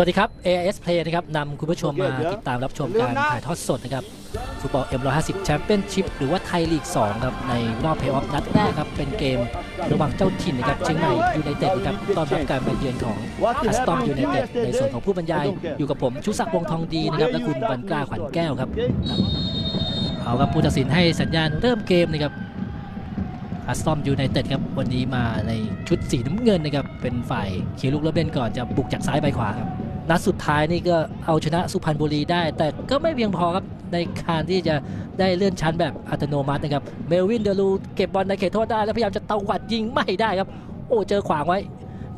วัสดีครับ AIS Play นะครับนำคุณผู้ชมมาติดตามรับชมการถ่ายทอดสดนะครับฟุตบอล M150 แชมเปี้ยนชิพหรือว่าไทยลีก 2 ครับ ในรอบเพลย์ออฟนัดแรกครับ เป็นเกมระหว่างเจ้าถิ่นนะครับเชียงใหม่ยูไนเต็ดนะครับต้อนรับการมาเยือนของอัสตอมยูไนเต็ดในส่วนของผู้บรรยาย อยู่กับผมชูศักดิ์วงศ์ทองดีนะครับ และคุณบรรกล้าขวัญแก้วครับเอาครับผู้ตัดสินให้สัญญาณเริ่มเกมนะครับอัสตอมยูไนเต็ดครับวันนี้มาในชุดสีน้ำเงินนะครับเป็นฝ่ายเขียวลูกเริ่มเล่นก่อนจะบุกจากซ้ายไปขวาครับ นัดสุดท้ายนี่ก็เอาชนะสุพรรณบุรีได้ แต่ก็ไม่เพียงพอครับในการที่จะได้เลื่อนชั้นแบบอัตโนมัตินะครับเมลวินเดลูเก็บบอลในเขตโทษได้ แล้วพยายามจะตวัดยิงไม่ได้ครับ โอ้เจอขวางไว้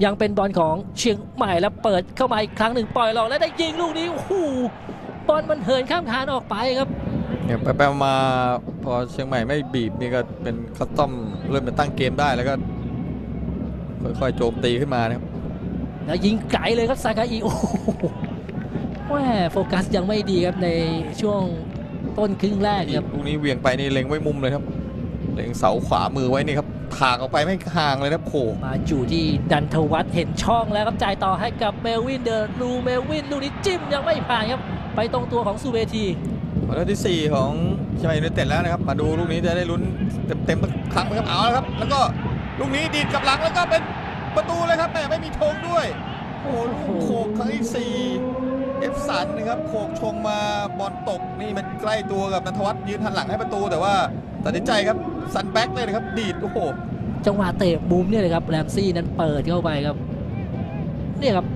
ยังเป็นบอลของเชียงใหม่แล้วเปิดเข้ามาอีกครั้งหนึ่งปล่อยหลอกแล้วได้ยิงลูกนี้โอ้โหบอลมันเหินข้ามคานออกไปครับเนี่ยไปไปมาพอเชียงใหม่ไม่บีบนี่ก็เป็นคัสตอมเริ่มเป็นตั้งเกมได้แล้วก็ค่อยๆโจมตีขึ้นมานะครับ แล้วยิงไกลเลยครับซากาอิโอ้โหแหม่โฟกัสยังไม่ดีครับในช่วงต้นครึ่งแรกครับลูกนี้เหวียงไปนี่เล็งไว้มุมเลยครับ เล็งเสาขวามือไว้นี่ครับถากออกไปไม่ห่างเลยนะโผล่มาอยู่ที่ดันทวัฒน์เห็นช่องแล้วครับจ่ายต่อให้กับเมลวินเดอร์ลูเมลวินลูกนี้จิ้มยังไม่ผ่านครับไปตรงตัวของซูเวทีมาแล้วที่ 4 ของเชียงใหม่ยูไนเต็ดแล้วนะครับ มาดูลูกนี้จะได้ลุ้นเต็มๆสักครั้งไหมครับเอาแล้วครับ แล้วก็ลูกนี้ดีดกลับหลังแล้วก็เป็น ประตูเลยครับแหมไม่มีธงด้วย โอ้โหลูกโขกครั้งที่สี่เอฟสันนะครับโขกชงมาบอลตกนี่มันใกล้ตัวกับนันทวัฒน์ยืนหันหลังให้ประตูแต่ว่าตัดสินใจครับซันแบ็กเลยนะครับ ดีดโอ้โหจังหวะเตะมุมเนี่ยเลยครับแรมซี่นั้นเปิดเข้าไปครับเนี่ยครับ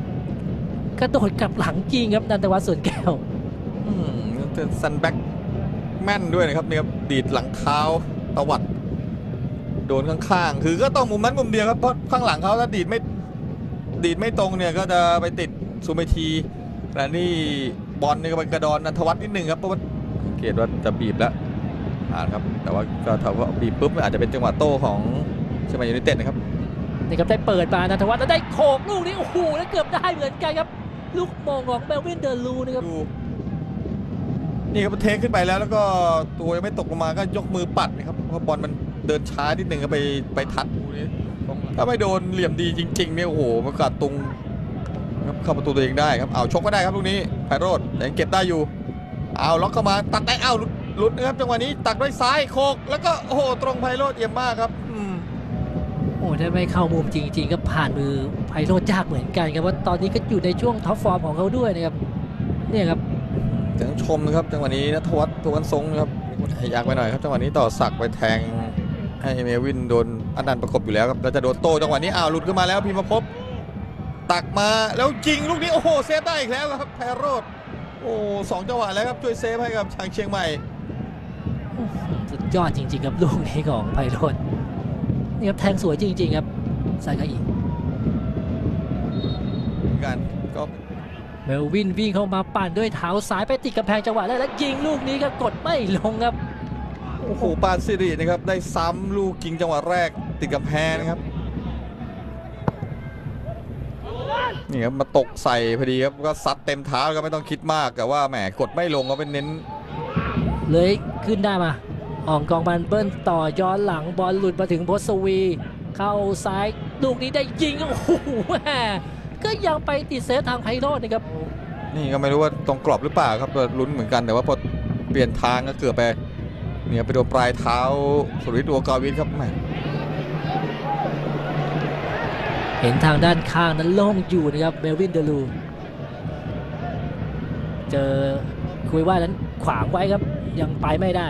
กระโดดกลับหลังจริงครับดันทวัฒน์ส่วนแก้วอืมซันแบ็กแม่นด้วยนะครับเนี่ยครับดีดหลังเท้าตวัด โดนข้างๆ คือก็ต้องมุมนั้นมุมเดียวครับ เพราะข้างหลังเขาถ้าดีดไม่ดีดไม่ตรงเนี่ยก็จะไปติดซูเมทีแต่นี่บอลนี่ก็เป็นกระดอนนันทวัฒน์นิดนึงครับเพราะว่าเกตว่าจะบีบแล้วอ่านครับ แต่ว่าก็ถ้าว่าบีบปุ๊บอาจจะเป็นจังหวะโต้ของเชียงใหม่ยูไนเต็ดนะครับนี่ครับได้เปิดมานันทวัฒน์แล้วได้โขกลูกนี้โอ้โหแล้วเกือบได้เหมือนกันครับ ลูกโมงของเมลวินเดอร์ลูนะครับดูนี่ครับมันเทคขึ้นไปแล้วแล้วก็ตัวยังไม่ตกลงมาก็ยกมือปัดนะครับเพราะบอลมัน เดินช้านิดนึงก็ไปไปทัดดูนี่ถ้าไม่โดนเหลี่ยมดีจริงๆเนี่ยโอ้โหมันกัดตรงครับเข้าประตูตัวเองได้ครับเอาชกก็ได้ครับลูกนี้ไพโรดยังเก็บได้อยู่เอาล็อกเข้ามาตัดได้เอาหลุดหลุดนะครับจังหวะนี้ตักด้วยซ้ายโคกแล้วก็โอ้โหตรงไพโรดเยี่ยมมากครับอืมโอ้ถ้าไม่เข้ามุมจริง ๆ ก็ผ่านมือไพโรจน์ยากเหมือนกันครับว่าตอนนี้ก็อยู่ในช่วงท็อปฟอร์มของเขาด้วยนะครับเนี่ยครับถึงชมนะครับจังหวะนี้นัทวัฒน์ทวันทรงนะครับให้ยากไปหน่อยครับจังหวะนี้ต่อสักดิ์ไปแทง ให้เมวินโดนอันนันต์ประกบอยู่แล้วครับแล้วจะโดนโต้จังหวะนี้อ้าวหลุดขึ้นมาแล้วพิมพ์ภพตักมาแล้วยิงลูกนี้โอ้โหเซฟได้อีกแล้วครับไพโรดโอ้สองจังหวะแล้วครับช่วยเซฟให้กับทางเชียงใหม่สุดยอดจริง ๆ ครับลูกนี้ของไพโรจน์นี่ครับแทงสวยจริง ๆ ครับซากาอิเหมือนกันก็เมลวินวิ่งเข้ามาปั่นด้วยเท้าซ้ายไปติดกำแพงจังหวะแรกแล้วยิงลูกนี้ก็กดไม่ลงครับ โอ้โหปานซิรินะครับได้ซ้ำลูกยิงจังหวะแรกติดกับแพงนะครับนี่ครับมาตกใส่พอดีครับก็ซัดเต็มเท้าแล้วก็ไม่ต้องคิดมากแต่ว่าแหมกดไม่ลงก็เป็นเน้น เลยขึ้นได้มาอ่องกองบันเบิ้ลต่อย้อนหลังบอลหลุดมาถึงโพสวี เข้าซ้ายลูกนี้ได้ยิงโอ้โหแหม่ก็ยังไปติดเซฟทางไพโรจน์นะครับนี่ก็ไม่รู้ว่าตรงกรอบหรือเปล่าครับก็ลุ้นเหมือนกันแต่ว่าพอเปลี่ยนทางก็เกือบไป เนี่ยไปโดนปลายเท้าสุริตัวกาวินครับแหมเห็นทางด้านข้างนั้นโล่งอยู่นะครับเมลวินเดลู เจอคุยว่านั้นขวางไว้ครับยังไปไม่ได้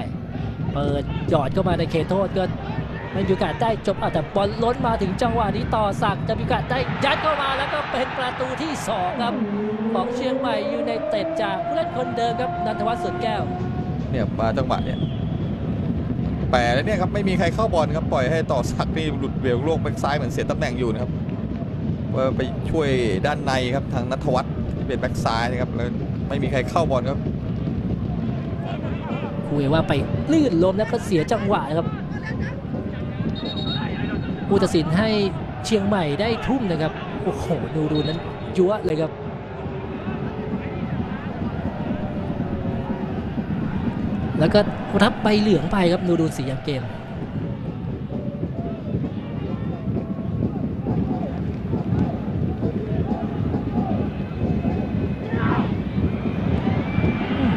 เปิดหยอดเข้ามาในเขตโทษก็ไม่มีโอกาสได้จบอะแต่บอลล้นมาถึงจังหวะนี้ต่อสักดิ์จะมีโอกาสได้ยัดเข้ามาแล้วก็เป็นประตูที่สองครับ ของเชียงใหม่ยูไนเต็ดจากผู้เล่นคนเดิมครับนันทวัฒน์สวนแก้วเนี่ยมาจังหวะเนี่ยแปรแล้วเนี่ยครับไม่มีใครเข้าบอลครับปล่อยให้ต่อสักนี่หลุดเบี่ยงโลกแบ็กซ้ายเหมือนเสียตำแหน่งอยู่นะครับว่าไปช่วยด้านในครับทางนัทวัฒน์ที่เป็นแบ็กซ้ายนะครับแล้วไม่มีใครเข้าบอลครับคุยว่าไปลื่นล้มแล้วก็เสียจังหวะนะครับผู้ตัดสินให้เชียงใหม่ได้ทุ่มนะครับโอ้โหดูดูนั้นยั่วเลยครับ แล้วก็รับใบเหลืองไปครับดูดูสียามเกม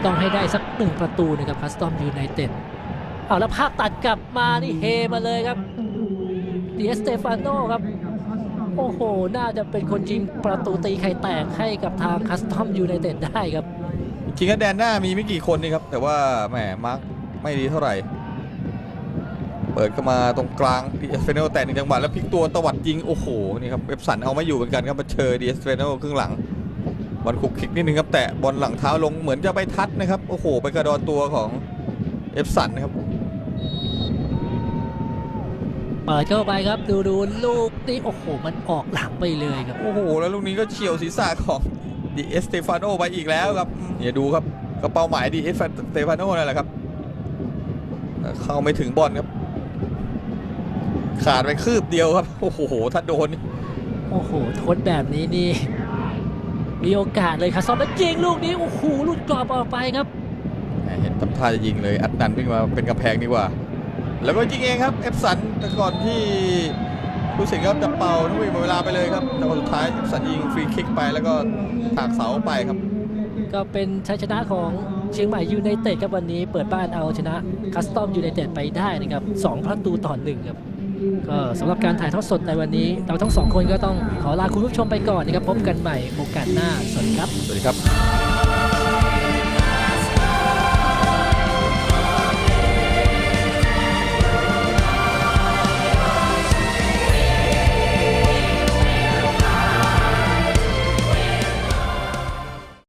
ต้องให้ได้สักหนึ่งประตูนะครับคัสตอมยูไนเต็ดเอาแล้วภาพตัดกลับมานี่เฮมาเลยครับเดียสเตฟานโนครับ โอ้โห น่าจะเป็นคนยิงประตูตีไข่แตกให้กับทางคัสตอมยูไนเต็ดได้ครับ จริงๆก็แดนหน้ามีไม่กี่คนนี่ครับ แต่ว่าแหมมาร์คไม่ดีเท่าไหร่ เปิดเข้ามาตรงกลางดีเอสเฟโนแตะหนึ่งจังหวะแล้วพลิกตัวตวัดยิง โอ้โห นี่ครับเว็บสันเอาไม่อยู่เหมือนกันครับมาเชอดีเอสเฟโนครึ่งหลังบอลคุกคิกนิดนึงครับ แตะบอลหลังเท้าลงเหมือนจะไปทัดนะครับ โอ้โห ไปกระดอนตัวของเอฟสันนะครับเปิดเข้าไปครับดูดูลูกนี่โอ้โหมันออกหลังไปเลยครับ โอ้โห แล้วลูกนี้ก็เฉียวศีรษะของ ดีเอสเตฟานโนไปอีกแล้วครับเนี่ยดูครับก็เป้าหมายดีเอสเตฟานโนนั่นแหละครับ เข้าไม่ถึงบอลครับ ขาดไปคืบเดียวครับ โอ้โหถ้าโดนนี่โอ้โหทนแบบนี้นี่ มีโอกาสเลยครับซอมแล้วยิงลูกนี้ โอ้โหหลุดกรอบออกไปครับแหมเห็นทำท่าจะยิงเลย อัดนันวิ่งมาเป็นกำแพงดีกว่า แล้วก็ยิงเองครับ เอฟสันแต่ก่อนที่ ผู้สินครับจะเป่านุ้ยหมดเวลาไปเลยครับแต่ว่าสุดท้ายเอฟสันยิงฟรีคิกไปแล้วก็ถากเสาไปครับ ก็เป็นชัยชนะของเชียงใหม่ยูไนเต็ดครับวันนี้เปิดบ้านเอาชนะคัสตอมยูไนเต็ดไปได้นะครับ2ประตูต่อหนึ่งครับก็สำหรับการถ่ายทอดสดในวันนี้ เราทั้งสองคนก็ต้องขอลาคุณผู้ชมไปก่อนนะครับพบกันใหม่โอกาสหน้าสวัสดีครับ สวัสดีครับ